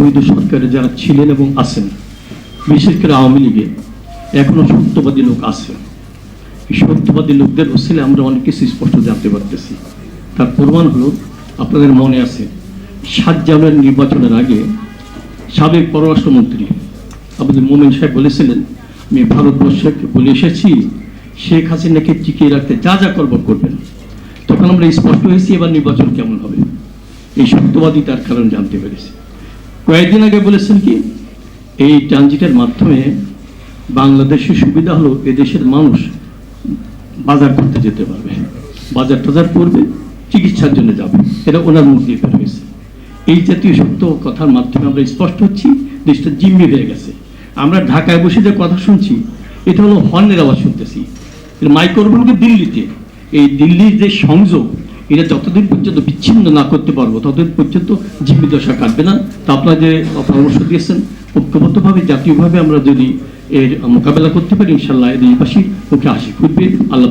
অবৈধ সরকারে যারা ছিলেন এবং আছেন, বিশেষ করে আওয়ামী লীগে, এখনও সত্যবাদী লোক আছে। সত্যবাদী লোকদের ওসিলে আমরা অনেক কিছু স্পষ্ট জানতে পারতেছি। তার প্রমাণ হলো, আপনাদের মনে আছে, সাত জানুয়ারি নির্বাচনের আগে সাবেক পররাষ্ট্রমন্ত্রী আমাদের মোমেন সাহেব বলেছিলেন, আমি ভারতবর্ষকে বলে এসেছি, শেখ হাসিনাকে টিকিয়ে রাখতে যা যা করবার করবেন। তখন আমরা স্পষ্ট হয়েছি এবার নির্বাচন কেমন হবে। এই সত্যবাদী তার কারণ জানতে পেরেছি। কয়েকদিন আগে বলেছেন কি, এই ট্রানজিটের মাধ্যমে বাংলাদেশের সুবিধা হলো এদেশের মানুষ বাজার করতে যেতে পারবে। বাজার টাজার করবে, চিকিৎসার জন্য যাবে। এটা ওনার মুখ দিয়ে বের হয়েছে। এই জাতীয় সত্য কথার মাধ্যমে আমরা স্পষ্ট হচ্ছি, দেশটা জিম্মি হয়ে গেছে। আমরা ঢাকায় বসে যে কথা শুনছি, এটা হলো হর্নের আওয়াজ শুনতেছি। মাইক্রোফোনকে দিল্লিতে, এই দিল্লির যে সংযোগ এটা যতদিন পর্যন্ত বিচ্ছিন্ন না করতে পারব, ততদিন পর্যন্ত জীবিদশা দশা কাটবে না। তা আপনারা যে পরামর্শ দিয়েছেন, ঐক্যবদ্ধভাবে, জাতীয়ভাবে আমরা যদি এর মোকাবেলা করতে পারি, ইনশাল্লাহ এদের ওকে আশি করবে আল্লাহ